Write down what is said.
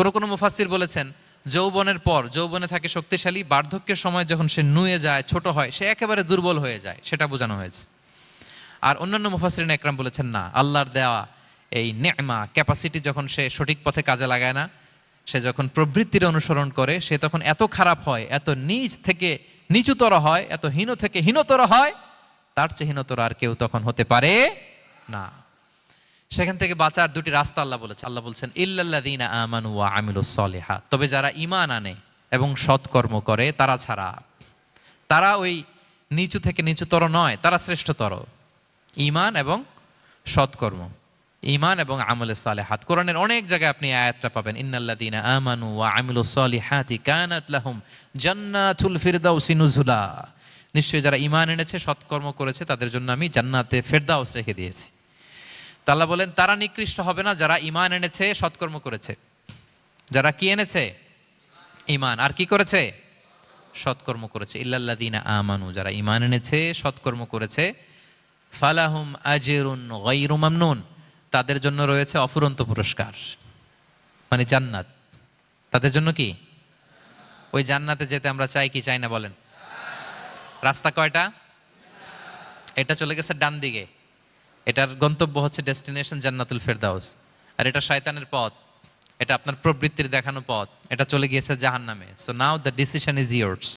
কোনো কোনো মুফাসির বলেছেন, যৌবনের পর, যৌবনে থাকে শক্তিশালী, বার্ধক্যের সময় যখন সে নুয়ে যায়, ছোট হয়, সে একেবারে দুর্বল হয়ে যায়, সেটা বোঝানো হয়েছে। আর অন্যান্য মুফাসরিন একরাম বলেছেন, না, আল্লাহর দেওয়া এই নেমা ক্যাপাসিটি যখন সে সঠিক পথে কাজে লাগায় না, সে যখন প্রবৃত্তির অনুসরণ করে, সে তখন এত খারাপ হয়, এত নিচ থেকে নিচুতর হয়, এত হীন থেকে হীনতর হয়, তার চেয়ে হীনতর আর কেউ তখন হতে পারে না। সেখান থেকে বাঁচার দুটি রাস্তা আল্লাহ বলেছে আল্লাহ বলছেন, ইল্লাল্লাযীনা আমানু ওয়া আমিলুস সলিহাত তবে যারা ইমান আনে এবং সৎকর্ম করে, তারা ছাড়া, তারা ওই নিচু থেকে নিচুতর নয়, তারা শ্রেষ্ঠতর। ঈমান এবং সৎকর্ম ইমান এবং আমলে সালেহাত। কোরআনের অনেক জায়গায় আপনি আয়াতটা পাবেন, ইন্নাল্লাযীনা আমানু ওয়া আমিলুস সলিহাতি কানাত লাহুম জান্নাতুল ফিরদাউসি নুজুলা। নিশ্চয়ই যারা ইমান এনেছে, সৎকর্ম করেছে, তাদের জন্য আমি জান্নাতে ফেরদাউস রেখে দিয়েছি। তা আল্লাহ বলেন, তারা নিকৃষ্ট হবে না যারা ইমান এনেছে, সৎকর্ম করেছে। যারা কি এনেছে? ইমান আর কি করেছে? সৎকর্ম করেছে। ইল্লাল্লাযীনা আমানু, যারা ইমান এনেছে, সৎকর্ম করেছে। ফালাহুম আজরুন মামনুন। তাদের জন্য রয়েছে অফুরন্ত পুরস্কার। মানে জান্নাত। তাদের জন্য কি? ওই জান্নাতে যেতে আমরা চাই কি চাই না বলেন? রাস্তা কয়টা? এটা চলে গেছে ডান দিকে। এটার গন্তব্য হচ্ছে ডেস্টিনেশন জান্নাতুল ফেরদাউস। আর এটা শয়তানের পথ। এটা আপনার প্রবৃত্তির দেখানো পথ। এটা চলে গিয়েছে জাহান নামে so now the decision is years